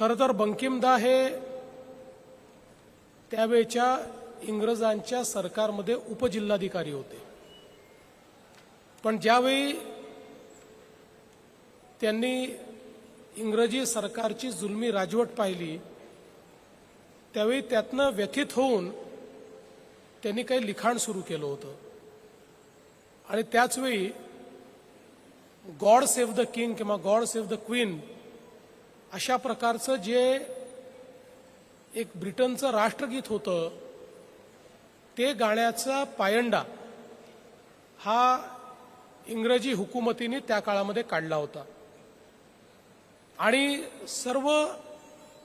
खरं तर बंकिमदा हे त्यावेळच्या इंग्रजांच्या सरकारमध्ये उपजिल्हाधिकारी होते. पण ज्यावेळी त्यांनी इंग्रजी सरकारची जुलमी राजवट पाहिली त्यावेळी त्यातनं व्यथित होऊन त्यांनी काही लिखाण सुरू केलं होतं. आणि त्याचवेळी गॉड सेव्ह द किंग किंवा गॉड सेव्ह द क्वीन अशा प्रकारचं जे एक ब्रिटनचं राष्ट्रगीत होतं ते गाण्याचा पायंडा हा इंग्रजी हुकुमतीने त्या काळामध्ये काढला होता. आणि सर्व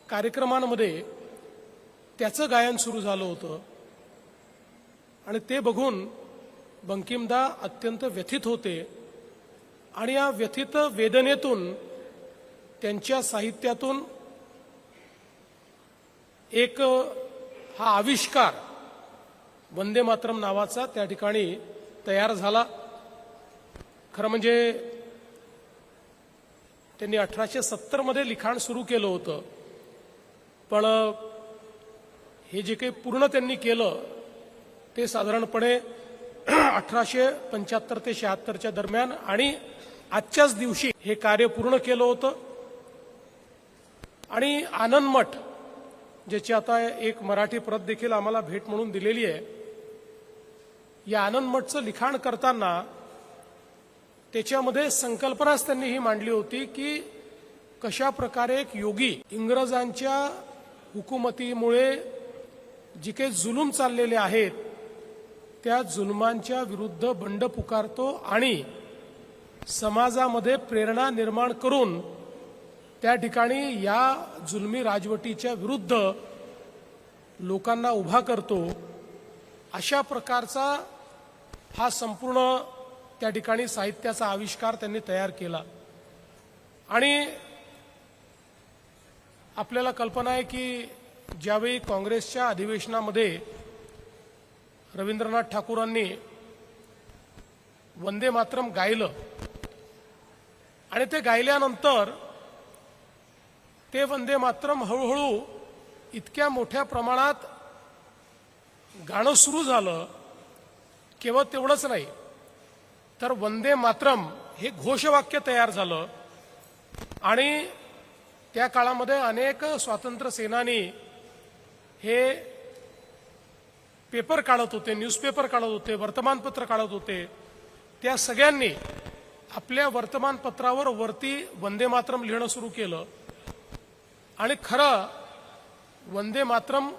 कार्यक्रमांमध्ये त्याचं गायन सुरू झालं होतं. आणि ते बघून बंकिमदा अत्यंत व्यथित होते. आणि या व्यथित वेदनेतून त्यांच्या साहित्यातून एक हा आविष्कार वंदे मातरम नावाचा त्या ठिकाणी तयार झाला. खरं म्हणजे त्यांनी अठराशे सत्तरमध्ये लिखाण सुरू केलं होतं. पण हे जे काही पूर्ण त्यांनी केलं ते साधारणपणे अठराशे पंच्याहत्तर ते शहात्तरच्या दरम्यान आणि आजच्याच दिवशी हे कार्य पूर्ण केलं होतं. आणि आनंद मठ ज्याची आता एक मराठी प्रत देखील आम्हाला भेट म्हणून दिलेली आहे या आनंद मठचं लिखाण करताना त्याच्यामध्ये संकल्पनाच त्यांनी ही मांडली होती की कशा प्रकारे एक योगी इंग्रजांच्या हुकुमतीमुळे जी काही जुलूम चाललेले आहेत त्या जुलमांच्या विरुद्ध बंड पुकारतो आणि समाजामध्ये प्रेरणा निर्माण करून त्या ठिकाणी या जुलमी राजवटीच्या विरुद्ध लोकांना उभा करतो अशा प्रकारचा हा संपूर्ण त्या ठिकाणी साहित्याचा आविष्कार त्यांनी तयार केला. आणि आपल्याला कल्पना आहे की ज्यावेळी काँग्रेसच्या अधिवेशनामध्ये रवींद्रनाथ ठाकूरांनी वंदे मातरम गायलं आणि ते गायल्यानंतर ते वंदे मातरम हळूहळू इतक्या मोठ्या प्रमाणात गाणं सुरू झालं. केवळ तेवढंच नाही तर वंदे मातरम हे घोषवाक्य तयार झालं. आणि त्या काळामध्ये अनेक स्वातंत्र्य सेनानी हे पेपर काढत होते न्यूजपेपर काढत होते वर्तमानपत्र काढत होते. त्या सगळ्यांनी आपल्या वर्तमानपत्रावर वरती वंदे मातरम लिहिणं सुरू केलं. आणि खरं वंदे मातरम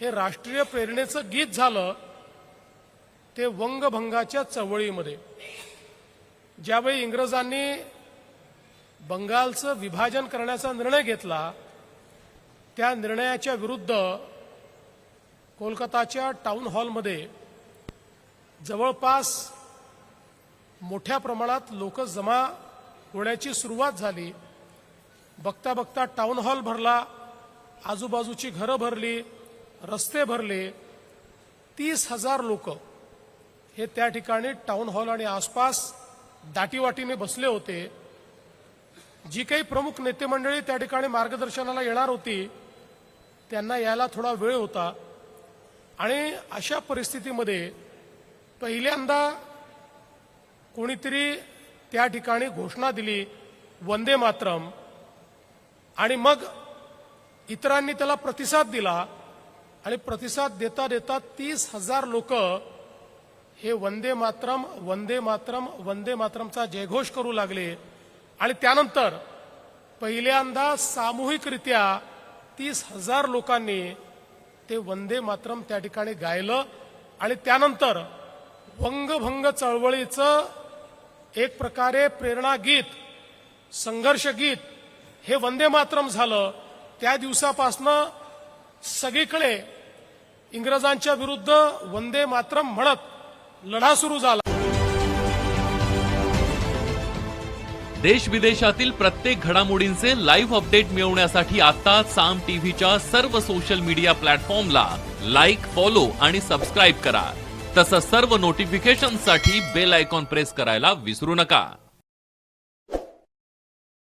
हे राष्ट्रीय प्रेरणेचं गीत झालं ते वंगभंगाच्या चळवळीमध्ये. ज्यावेळी इंग्रजांनी बंगालचं विभाजन करण्याचा निर्णय घेतला त्या निर्णयाच्या विरुद्ध कोलकाताच्या टाउन हॉलमध्ये जवळपास मोठ्या प्रमाणात लोक जमा होण्याची सुरुवात झाली. बघता बघता टाउन हॉल भरला आजूबाजूची घरं भरली रस्ते भरले तीस हजार लोक हे त्या ठिकाणी टाउन हॉल आणि आसपास दाटीवाटीने बसले होते. जी काही प्रमुख नेते मंडळी त्या ठिकाणी मार्गदर्शनाला येणार होती त्यांना यायला थोडा वेळ होता. आणि अशा परिस्थितीमध्ये पहिल्यांदा कोणीतरी त्या ठिकाणी घोषणा दिली वंदे मातरम. आणि मग इतरांनी त्याला प्रतिसाद दिला आणि प्रतिसाद देता देता तीस हजार लोक हे वंदे मातरम वंदे मातरम वंदे मातरमचा जयघोष करू लागले. आणि त्यानंतर पहिल्यांदा सामूहिकरित्या तीस हजार लोकांनी ते वंदे मातरम त्या ठिकाणी गायलं. आणि त्यानंतर वंगभंग चळवळीचं एक प्रकारे प्रेरणा गीत संघर्ष गीत हे वंदे मातरम झालं त्या दिवसापासनं सगळीकडे इंग्रजांच्या विरुद्ध वंदे मातरम म्हणत लढा सुरू झाला. देश विदेशातील प्रत्येक घडामोडींचे लाईव्ह अपडेट मिळवण्यासाठी आता साम टीव्हीच्या सर्व सोशल मीडिया प्लॅटफॉर्मला लाईक फॉलो आणि सबस्क्राईब करा. तसंच सर्व नोटिफिकेशनसाठी बेल आयकॉन प्रेस करायला विसरू नका.